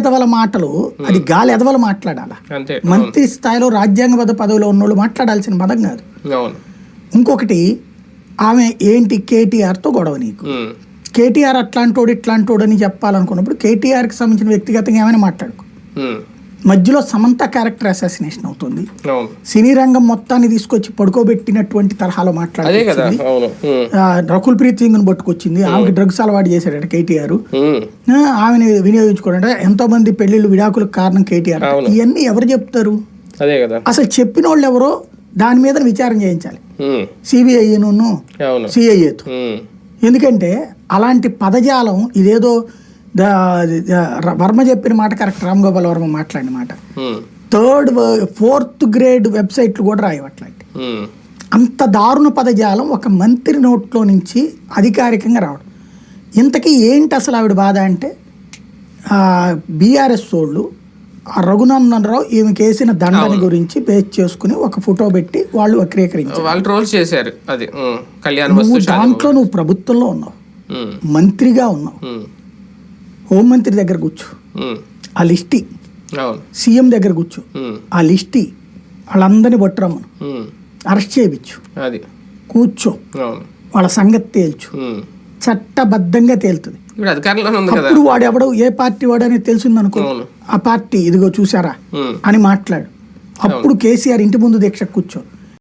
ఎదవల మాటలు అది గాలి ఎదవల మాట్లాడాలా? మంత్రి స్థాయిలో రాజ్యాంగబద్ధ పదవిలో ఉన్నోళ్ళు మాట్లాడాల్సిన పదం కాదు. ఇంకొకటి ఆమె ఏంటి కేటీఆర్తో గొడవ నీకు. కేటీఆర్ అట్లాంటోడు ఇట్లాంటోడు అని చెప్పాలనుకున్నప్పుడు కేటీఆర్కి సంబంధించిన వ్యక్తిగతంగా ఏమైనా మాట్లాడుకో. మధ్యలో సమంత క్యారెక్టర్ అసాసినేషన్ అవుతుంది. సినీ రంగం మొత్తాన్ని తీసుకొచ్చి పడుకోబెట్టినటువంటి తరహాలో మాట్లాడుతుంది. రకుల్ ప్రీత్ సింగ్ని పట్టుకొచ్చింది ఆమెకి డ్రగ్స్ అలవాటు చేశాడట కేటీఆర్. ఆమెను వినియోగించుకోవడం ఎంతో మంది పెళ్ళిళ్ళు విడాకులకు కారణం కేటీఆర్. ఇవన్నీ ఎవరు చెప్తారు? అదే కదా. అసలు చెప్పిన వాళ్ళు ఎవరో దాని మీద విచారణ చేయించాలి. సిబిఐను సిఐఏతో. ఎందుకంటే అలాంటి పదజాలం ఇదేదో వర్మ చెప్పిన మాట కరెక్ట్ రామ్ గోపాల్ వర్మ మాట్లాడిన మాట. థర్డ్ ఫోర్త్ గ్రేడ్ వెబ్సైట్లు కూడా రాయవు అట్లాంటి ఉమ్. అంత దారుణ పదజాలం ఒక మంత్రి నోట్లో నుంచి అధికారికంగా రావడం ఇంతకీ ఏంటి అసలు ఆవిడ బాధ అంటే బీఆర్ఎస్ వాళ్ళు ఆ రఘునందన్ రావు ఈమెకి వేసిన దండని గురించి బేస్ చేసుకుని ఒక ఫోటో పెట్టి వాళ్ళు వక్రీకరించారు వాళ్ళు ట్రోల్ చేశారు అది. కళ్యాణ దాంట్లో నువ్వు ప్రభుత్వంలో ఉన్నావు. మంత్రిగా ఉన్నావు. హోంమంత్రి దగ్గర కూర్చో. ఆ లిస్టి. సీఎం దగ్గర కూర్చో. ఆ లిస్టి వాళ్ళందరినీ పట్టురమ్మను. అరెస్ట్ చేయించు. అది. కూర్చో. వాళ్ళ సంగతి తేల్చు. చట్టబద్ధంగా తేలుతుంది. అప్పుడు వాడు ఎవడో ఏ పార్టీ వాడు అనేది తెలిసిందనుకో. అవును. ఆ పార్టీ ఇదిగో చూసారా. అని మాట్లాడు. అప్పుడు కేసీఆర్ ఇంటి ముందు దీక్ష కూర్చో.